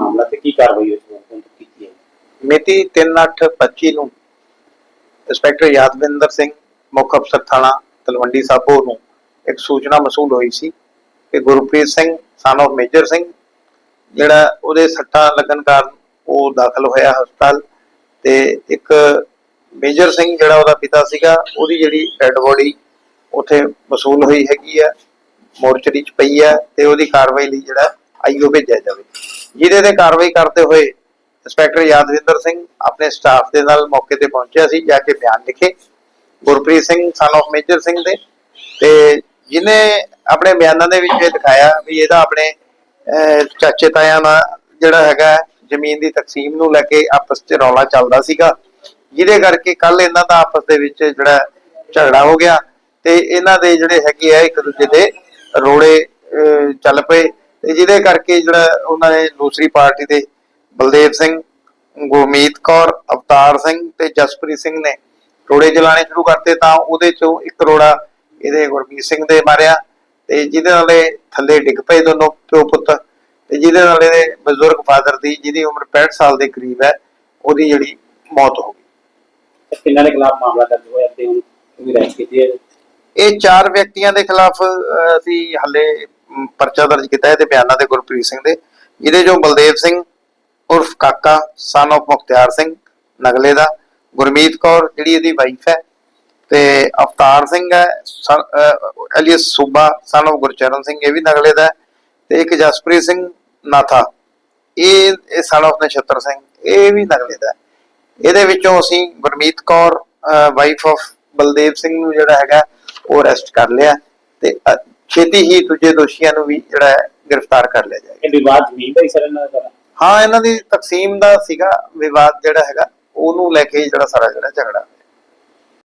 ਮਾਮਲਾ ਤੇ ਕੀ ਕਾਰਵਾਈ ਉਸ ਨੂੰ? ਕੀਤੀ ਹੈ? ਮਿਤੀ 3/8/25 ਨੂੰ ਇੰਸਪੈਕਟਰ ਯਾਦਵਿੰਦਰ ਸਿੰਘ, ਮੁੱਖ ਅਫਸਰ ਥਾਣਾ ਤਲਵੰਡੀ ਸਾਬੋ ਨੂੰ ਇੱਕ ਸੂਚਨਾ ਮਸੂਲ ਹੋਈ ਸੀ ਕਿ ਗੁਰਪ੍ਰੀਤ ਸਿੰਘ, son of ਮੇਜਰ ਸਿੰਘ, ਜਿਹੜਾ ਉਹਦੇ ਸੱਟਾਂ ਲੱਗਣ ਕਾਰਨ ਉਹ ਦਾਖਲ ਹੋਇਆ ਹਸਪਤਾਲ ਤੇ ਇੱਕ ਮੇਜਰ ਸਿੰਘ ਜਿਹੜਾ ਉਹਦਾ ਪਿਤਾ ਸੀਗਾ, ਉਹਦੀ ਜਿਹੜੀ ਡੈੱਡ ਬੋਡੀ ਉੱਥੇ ਮਸੂਲ ਹੋਈ ਹੈਗੀ ਆ ਮੋਰਚਰੀ ਚ ਪਈ ਆ ਤੇ ਉਹਦੀ ਕਾਰਵਾਈ ਲਈ ਜਿਹੜਾ ਆਈਓ ਭੇਜਿਆ ਜਾਵੇ। ਜਿਹਦੇ ਤੇ ਕਾਰਵਾਈ ਕਰਦੇ ਹੋਏ ਇੰਸਪੈਕਟਰ ਯਾਦਵਿੰਦਰ ਸਿੰਘ ਆਪਣੇ ਸਟਾਫ ਦੇ ਨਾਲ ਮੌਕੇ ਤੇ ਪਹੁੰਚਿਆ ਸੀ, ਜਾ ਕੇ ਬਿਆਨ ਲਿਖੇ। ਗੁਰਪ੍ਰੀਤ ਸਿੰਘ, son of ਮੇਜਰ ਸਿੰਘ ਦੇ। ਤੇ ਜਿਨੇ ਆਪਣੇ ਬਿਆਨਾਂ ਦੇ ਵਿੱਚ ਇਹ ਦਿਖਾਇਆ ਵੀ ਇਹਦਾ ਆਪਣੇ ਚਾਚੇ ਤਾਇਆਂ ਦਾ ਜਿਹੜਾ ਹੈਗਾ ਜ਼ਮੀਨ ਦੀ ਤਕਸੀਮ ਨੂੰ ਲੈ ਕੇ ਆਪਸ 'ਚ ਰੌਲਾ ਚੱਲਦਾ ਸੀਗਾ। ਜਿਹਦੇ ਕਰਕੇ ਕੱਲ ਇਹਨਾਂ ਦਾ ਆਪਸ ਦੇ ਵਿੱਚ ਜਿਹੜਾ ਝਗੜਾ ਹੋ ਗਿਆ ਤੇ ਇਹਨਾਂ ਦੇ ਜਿਹੜੇ ਹੈਗੇ ਆ ਇੱਕ ਦੂਜੇ ਦੇ ਰੋੜੇ ਚੱਲ ਪਏ। ਤੇ ਜਿਹਦੇ ਕਰਕੇ ਜਿਹੜਾ ਉਹਨਾਂ ਨੇ ਦੂਸਰੀ ਪਾਰਟੀ ਦੇ ਬਲਦੇਵ ਸਿੰਘ ਗੁਰਮੀਤ ਕੌਰ ਅਵਤਾਰ ਸਿੰਘ ਤੇ ਜਸਪ੍ਰੀਤ ਸਿੰਘ ਨੇ ਰੋੜੇ ਚਲਾਣੇ ਸ਼ੁਰੂ ਕਰਤੇ ਤਾਂ ਉਹਦੇ ਚੋਂ ਇੱਕ ਰੋੜਾ ਇਹਦੇ ਗੁਰਮੀਤ ਸਿੰਘ ਦੇ ਮਾਰਿਆ ਤੇ ਜਿਹਦੇ ਨਾਲ ਇਹ ਥੱਲੇ ਡਿੱਗ ਪਏ ਦੋਨੋਂ ਪਿਓ ਪੁੱਤ ਤੇ ਜਿਹਦੇ ਨਾਲ ਇਹਦੇ ਬਜ਼ੁਰਗ ਫਾਦਰ ਦੀ ਜਿਹਦੀ ਉਮਰ 65 ਸਾਲ ਦੇ ਕਰੀਬ ਹੈ ਉਹਦੀ ਜਿਹੜੀ ਮੌਤ ਹੋ ਗਈ। ਕਿੰਨਾਂ ਦੇ ਖਿਲਾਫ ਮਾਮਲਾ ਦਰਜ ਹੋਇਆ ਤੇ ਹੁਣ ਵੀ ਰੈਸਟ ਕੀਤੀ ਹੈ? ਇਹ ਚਾਰ ਵਿਅਕਤੀਆਂ ਦੇ ਖਿਲਾਫ ਅਸੀਂ ਹੱਲੇ ਪਰਚਾ ਦਰਜ ਕੀਤਾ ਹੈ ਤੇ ਬਿਆਨਾਂ ਦੇ ਗੁਰਪ੍ਰੀਤ ਸਿੰਘ ਦੇ। ਜਿਹਦੇ ਚੋਂ ਬਲਦੇਵ ਸਿੰਘ, ਉਰਫ ਕਾਕਾ, son of ਮੁਖਤਿਆਰ ਸਿੰਘ, ਨਗਲੇ ਦਾ, ਗੁਰਮੀਤ ਕੌਰ ਜਿਹੜੀ ਇਹਦੀ ਵਾਈਫ ਹੈ ਤੇ ਅਵਤਾਰ ਸਿੰਘ ਹੈ ਅਲੀਅਸ ਸੂਬਾ, son of ਗੁਰਚਰਨ ਸਿੰਘ ਇਹ ਵੀ ਨਗਲੇ ਦਾ ਤੇ ਇੱਕ ਜਸਪ੍ਰੀਤ ਸਿੰਘ ਨਾਥਾ, ਇਹ ਇਹ son of ਨਛੱਤਰ ਸਿੰਘ, ਇਹ ਵੀ ਨਗਲੇ ਦਾ ਇਹਦੇ ਵਿੱਚੋਂ ਅਸੀਂ ਗੁਰਮੀਤ ਕੌਰ ਵਾਈਫ ਆਫ ਬਲਦੇਵ ਸਿੰਘ ਨੂੰ ਜਿਹੜਾ ਹੈਗਾ ਉਹ ਅਰੈਸਟ ਕਰ ਲਿਆ ਤੇ ਛੇਤੀ ਹੀ ਦੂਜੇ ਦੋਸ਼ੀਆਂ ਨੂੰ ਵੀ ਜਿਹੜਾ ਹੈ ਗ੍ਰਿਫਤਾਰ ਕਰ ਲਿਆ ਜਾਏਗਾ ਇਹ ਵਿਵਾਦ ਜ਼ਮੀਨ ਦਾ ਹੀ ਸਰ ਇਹਨਾਂ ਦਾ ਹਾਂ ਇਹਨਾਂ ਦੀ ਤਕਸੀਮ ਦਾ ਸੀਗਾ ਵਿਵਾਦ ਜਿਹੜਾ ਹੈਗਾ ਉਹਨੂੰ ਲੈ ਕੇ ਜਿਹੜਾ ਸਾਰਾ ਜਿਹੜਾ ਝਗੜਾ।